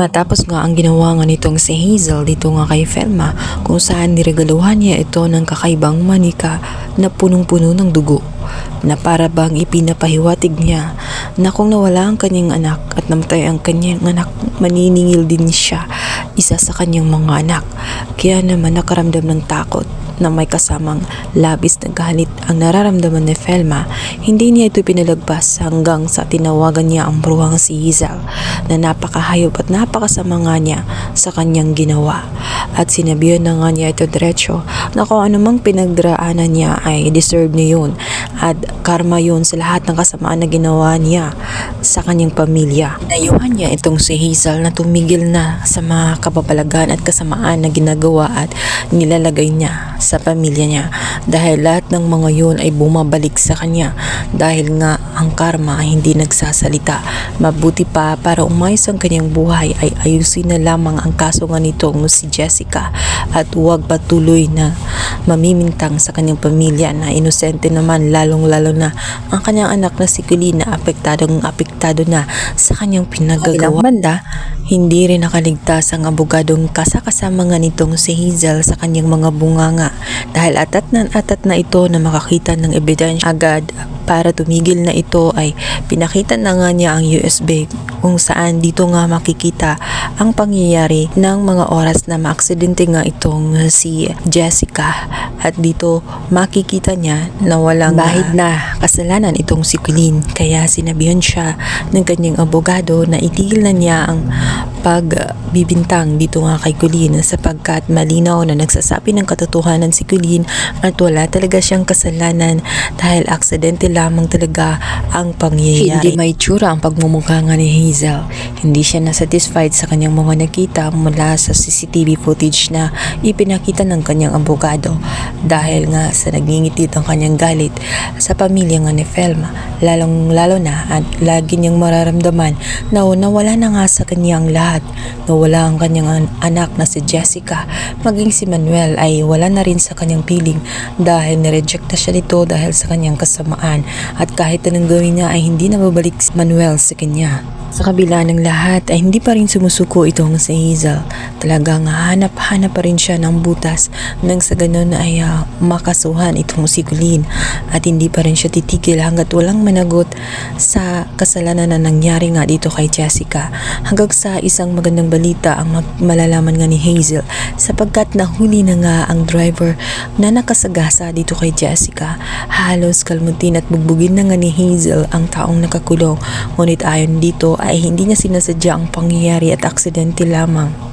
Matapos nga ang ginawa nga nitong si Hazel dito nga kay Felma kung saan niregaluhan niya ito ng kakaibang manika na punong-puno ng dugo na para bang ipinapahiwatig niya na kung nawala ang kanyang anak at namatay ang kanyang anak maniningil din siya isa sa kanyang mga anak. Kaya naman nakaramdam ng takot na may kasamang labis na galit ang nararamdaman ni Felma, hindi niya ito pinalagpas hanggang sa tinawagan niya ang bruhang si Hazel na napakahayop at napakasama nga niya sa kanyang ginawa. At sinabihan na nga niya ito diretso na kung anumang pinagdaraanan niya ay deserve niya yun at karma yun sa lahat ng kasamaan na ginawa niya sa kanyang pamilya. Nayuhan niya itong si Hazel na tumigil na sa mga kapapalagan at kasamaan na ginagawa at nilalagay niya sa pamilya niya dahil lahat ng mga yun ay bumabalik sa kanya dahil nga ang karma ay hindi nagsasalita. Mabuti pa para umayos ang kanyang buhay ay ayusin na lamang ang kaso nga nitong si Jessica at huwag patuloy na mamimintang sa kanyang pamilya na inosente naman lalong lalo na ang kanyang anak na si Colleen na apektadong apektado na sa kanyang pinagagawa. banda, hindi rin nakaligtas ang abogadong kasakasama nga nitong si Hazel sa kanyang mga bunganga dahil atat na atat na ito na makakita ng ebidensya agad para tumigil na ito ay pinakita na nga niya ang USB kung saan dito nga makikita ang pangyayari ng mga oras na maaksidente nga itong si Jessica. At dito makikita niya na walang bahid na kasalanan itong si Colleen kaya sinabihan siya ng kanyang abogado na itigil na niya ang pagbibintang dito nga kay Colleen sapagkat malinaw na nagsasabi ng katotohanan si Colleen at wala talaga siyang kasalanan dahil aksidente lamang talaga ang pangyayari. Hindi may tsura ang pagmumukha nga ni Hazel. Hindi siya nasatisfied sa kanyang mga nakita mula sa CCTV footage na ipinakita ng kanyang abogado dahil nga sa nagingitit ang kanyang galit sa pamilya nga ni Felma lalong lalo na at lagi niyang mararamdaman na nawala na nga sa kanyang lahat nawala ang kanyang an- anak na si Jessica maging si Manuel ay wala na rin sa kanyang piling dahil nireject na siya nito dahil sa kanyang kasamaan at kahit anong gawin niya ay hindi na babalik si Manuel sa kanya. Sa kabila ng lahat ay hindi pa rin sumusuko itong si Hazel. Talagang hanap-hanap pa rin siya ng butas nang sa ganun ay makasuhan itong si Colleen at hindi pa rin siya titigil hanggat walang managot sa kasalanan na nangyari nga dito kay Jessica. Hanggang sa isang magandang balita ang malalaman nga ni Hazel sapagkat nahuli na nga ang driver na nakasagasa dito kay Jessica. Halos kalmutin at bugbugin na nga ni Hazel ang taong nakakulong. Ngunit ayon dito ay hindi niya sinasadya ang pangyayari at aksidente lamang.